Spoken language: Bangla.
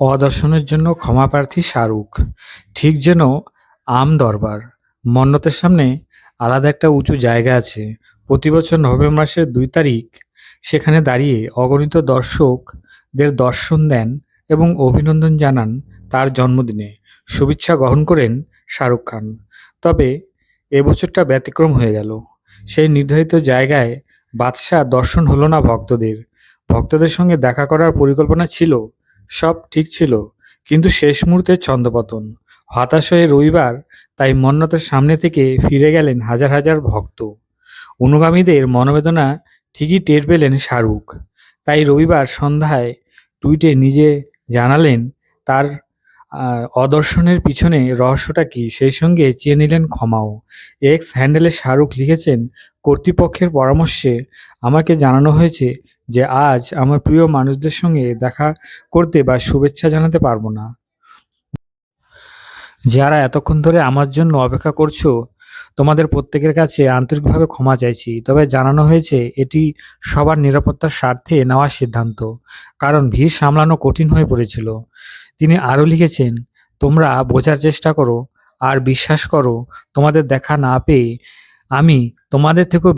অদর্শনের জন্য ক্ষমাপ্রার্থী শাহরুখ। ঠিক যেন আম দরবার। মন্নতের সামনে আলাদা একটা উঁচু জায়গা আছে। প্রতি বছর নভেম্বর মাসের দুই তারিখ সেখানে দাঁড়িয়ে অগণিত দর্শকদের দর্শন দেন এবং অভিনন্দন জানান তার জন্মদিনে। শুভেচ্ছা গ্রহণ করেন শাহরুখ খান। তবে এবছরটা ব্যতিক্রম হয়ে গেল। সেই নির্ধারিত জায়গায় বাদশাহ দর্শন হলো না ভক্তদের। ভক্তদের সঙ্গে দেখা করার পরিকল্পনা ছিল সব ঠিক ছিল। কিন্তু শেষ মুহূর্তে ছন্দপতন। হতাশ হয়ে রবিবার তাই মন্নতের সামনে থেকে ফিরে গেলেন হাজার হাজার ভক্ত। অনুগামীদের মনোবেদনা ঠিকই টের পেলেন শাহরুখ। তাই রবিবার সন্ধ্যায় টুইটে নিজে জানালেন, তার অদর্শনের পিছনে রহস্যটা কি? সেই সঙ্গে চেয়ে নিলেন ক্ষমাও। এক্স হ্যান্ডেলে শাহরুখ লিখেছেন, কর্তৃপক্ষের পরামর্শে আমাকে জানানো হয়েছে যে আজ আমার প্রিয় মানুষদের সঙ্গে দেখা করতে বা শুভেচ্ছা জানাতে পারব না। যারা এতক্ষণ ধরে আমার জন্য অপেক্ষা করছ, তোমাদের প্রত্যেকের কাছে আন্তরিকভাবে ক্ষমা চাইছি। তবে জানানো হয়েছে, এটি সবার নিরাপত্তার স্বার্থে নেওয়া সিদ্ধান্ত, কারণ ভিড় সামলানো কঠিন হয়ে পড়েছিল। তিনি আরও লিখেছেন, তোমরা বোঝার চেষ্টা করো আর বিশ্বাস করো, তোমাদের দেখা না পেয়ে আমি তোমাদের থেকেও